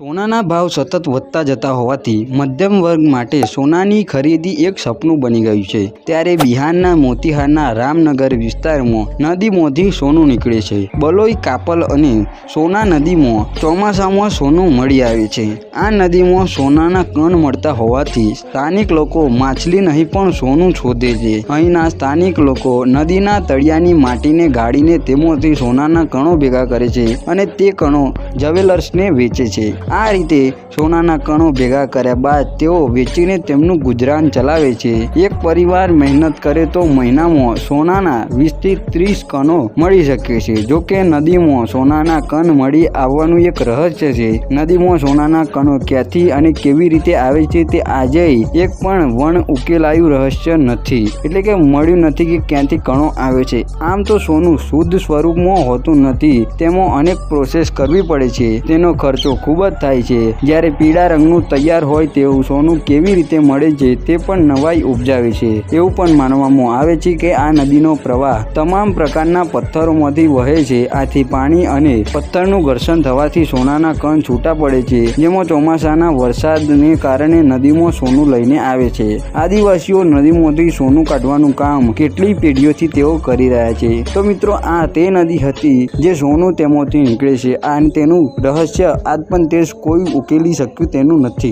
સોનાના ભાવ સતત વધતા જતા હોવાથી મધ્યમ વર્ગ માટે સોનાની ખરીદી એક સપનું બની ગયું છે. ત્યારે બિહારના મોતિહારના રામનગર વિસ્તારમાં નદીમાંથી સોનું નીકળે છે. બલોઈ કાપલ અને સોના નદીમાં ચોમાસામાં સોનું મળી આવે છે. આ નદીમાં સોનાના કણ મળતા હોવાથી સ્થાનિક લોકો માછલી નહીં પણ સોનું શોધે છે. અહીંના સ્થાનિક લોકો નદીના તળિયાની માટીને ગાળીને તેમાંથી સોનાના કણો ભેગા કરે છે અને તે કણો જવેલર્સને વેચે છે. આ રીતે સોનાના કણો ભેગા કર્યા બાદ તેઓ વેચીને તેમનું ગુજરાન ચલાવે છે. એક પરિવાર મહેનત કરે તો મહિનામાં સોનાના વીસથી ત્રીસ કણો મળી શકે છે. જો કે નદીમાં સોનાના કણ મળી આવવાનું એક રહસ્ય છે. નદીમાં સોનાના કણો ક્યાંથી અને કેવી રીતે આવે છે તે આજે એક પણ વણ ઉકેલાયું રહસ્ય નથી. એટલે કે મળ્યું નથી કે ક્યાંથી કણો આવે છે. આમ તો સોનું શુદ્ધ સ્વરૂપમાં હોતું નથી. તેમાં અનેક પ્રોસેસ કરવી પડે છે. તેનો ખર્ચો ખૂબ જ થાય છે. જ્યારે પીળા રંગનું તૈયાર હોય તેવું સોનું કેવી રીતે મળે છે તે પણ નવાઈ ઉપજાવે છે. એવું પણ માનવામાં આવે છે કે આ નદીનો પ્રવાહ તમામ પ્રકારના પથ્થરોમાંથી વહે છે. આથી પાણી અને પથ્થરનું ઘર્ષણ થવાથી સોનાના કણ છૂટા પડે છે. જેમાં ચોમાસાના વરસાદને કારણે નદીમાં સોનું લઈને આવે છે. આદિવાસીઓ નદીમાંથી સોનું કાઢવાનું કામ કેટલી પેઢીઓથી તેઓ કરી રહ્યા છે. તો મિત્રો, આ તે નદી હતી જે સોનું તેમાંથી નીકળે છે. અને તેનું રહસ્ય આજ પણ તે કોઈ ઉકેલી શક્યું તેનું નથી.